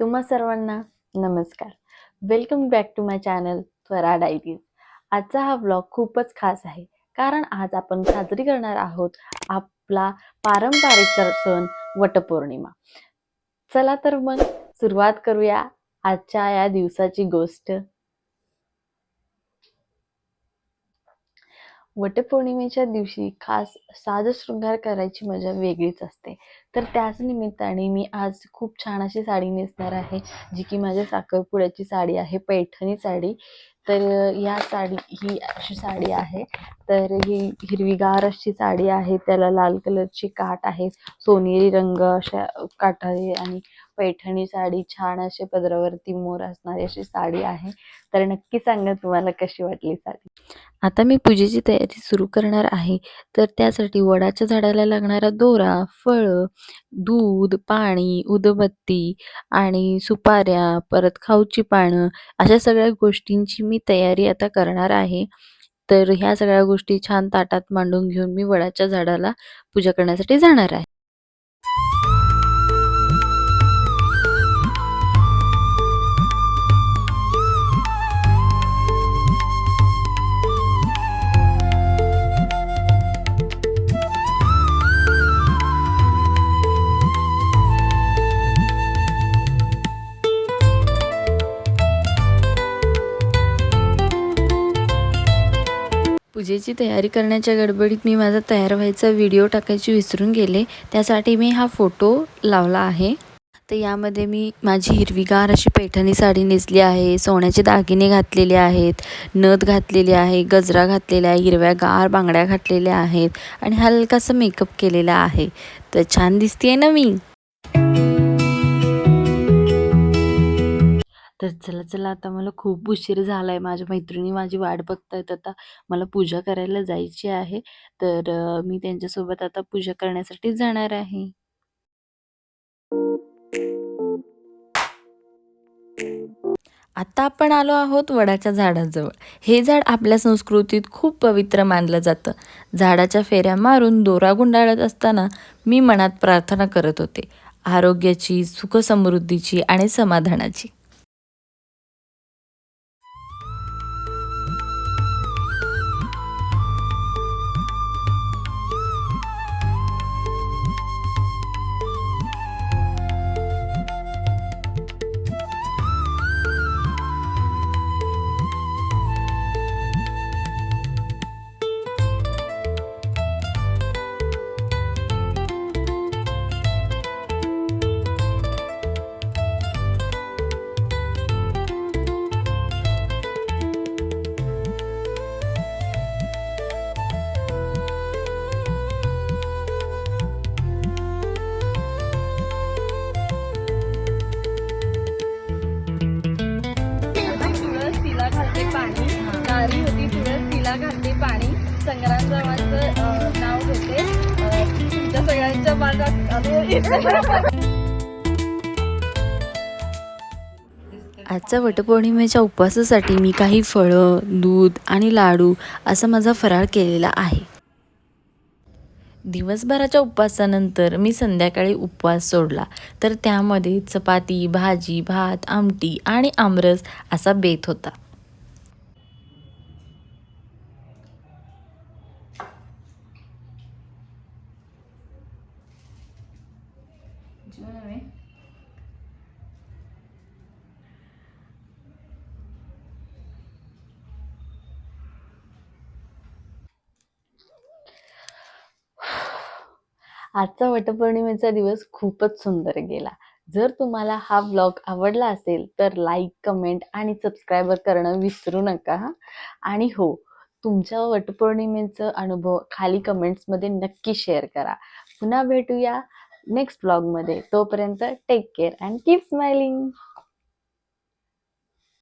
तुम्हा सर्वांना नमस्कार. Welcome back to my channel Twara diaries आजचा हा व्लॉग खूपच खास आहे. कारण आज आपण साजरी करणार आहोत आपला पारंपरिक सण वटपौर्णिमा. चला तर मग सुरुवात करूया आजच्या या दिवसाची गोष्ट. वटपौर्णिमेच्या दिवशी खास साजशृंगार करायची मजा वेगळीच असते. तर त्याच निमित्ताने मी आज खूप छान अशी साडी नेसणार आहे जी की माझ्या साखरपुड्याची साडी आहे पैठणी साडी. तर या साडी ही अशी साडी आहे. तर ही हिरवीगार अशी साडी आहे त्याला लाल कलरची काठ आहे सोनेरी रंग अशा काठ आणि पैठणी साडी छान अशी पदरावरती मोर असणारी अशी साडी आहे. तर नक्की सांगा तुम्हाला कशी वाटली साडी? आता मी पूजेची तयारी सुरू करणार आहे. तर त्यासाठी वडाच्या झाडाला लागणारा दोरा फळं दूध पाणी उदबत्ती आणि सुपाऱ्या परत खाऊची पानं अशा सगळ्या गोष्टींची मी तयारी आता करणार आहे. तर ह्या सगळ्या गोष्टी छान ताटात मांडून घेऊन मी वडाच्या झाडाला पूजा करण्यासाठी जाणार आहे. पूजेची तयारी करण्याच्या गडबडीत मी माझा तयार व्हायचा व्हिडिओ टाकायची विसरून गेले. त्यासाठी मी हा फोटो लावला आहे. तर यामध्ये मी माझी हिरवीगार अशी पैठणी साडी नेसली आहे. सोन्याचे दागिने घातलेले आहेत. नथ घातलेली आहे. गजरा घातलेला आहे हिरव्या गार बांगड्या घातलेल्या आहेत. आणि हलकासा मेकअप केलेला आहे. तर छान दिसतेय ना मी? तर चला चला आता मला खूप उशीर झाला आहे माझ्या मैत्रिणी माझी वाट बघतायत. आता मला पूजा करायला जायची आहे. तर मी त्यांच्यासोबत आता पूजा करण्यासाठी जाणार आहे. आता आपण आलो आहोत वडाच्या झाडाजवळ. हे झाड आपल्या संस्कृतीत खूप पवित्र मानलं जातं. झाडाच्या फेऱ्या मारून दोरा गुंडाळत असताना मी मनात प्रार्थना करत होते. आरोग्याची सुखसमृद्धीची आणि समाधानाची. आम्ही आजच्या वटपौर्णिमेच्या उपवासासाठी मी काही फळं दूध आणि लाडू असा माझा फराळ केलेला आहे. दिवसभराच्या उपवासानंतर मी संध्याकाळी उपवास सोडला. तर त्यामध्ये चपाती भाजी भात आमटी आणि आमरस असा बेत होता. आजचा वटपौर्णिमेचा दिवस खूपच सुंदर गेला. जर तुम्हाला हा व्लॉग आवडला असेल तर लाईक कमेंट आणि सबस्क्राईबर करणं विसरू नका. हा आणि हो तुमच्या वटपौर्णिमेचं अनुभव खाली कमेंट्समध्ये नक्की शेअर करा. पुन्हा भेटूया. नेक्स्ट ब्लॉगमध्ये. तोपर्यंत take care and keep smiling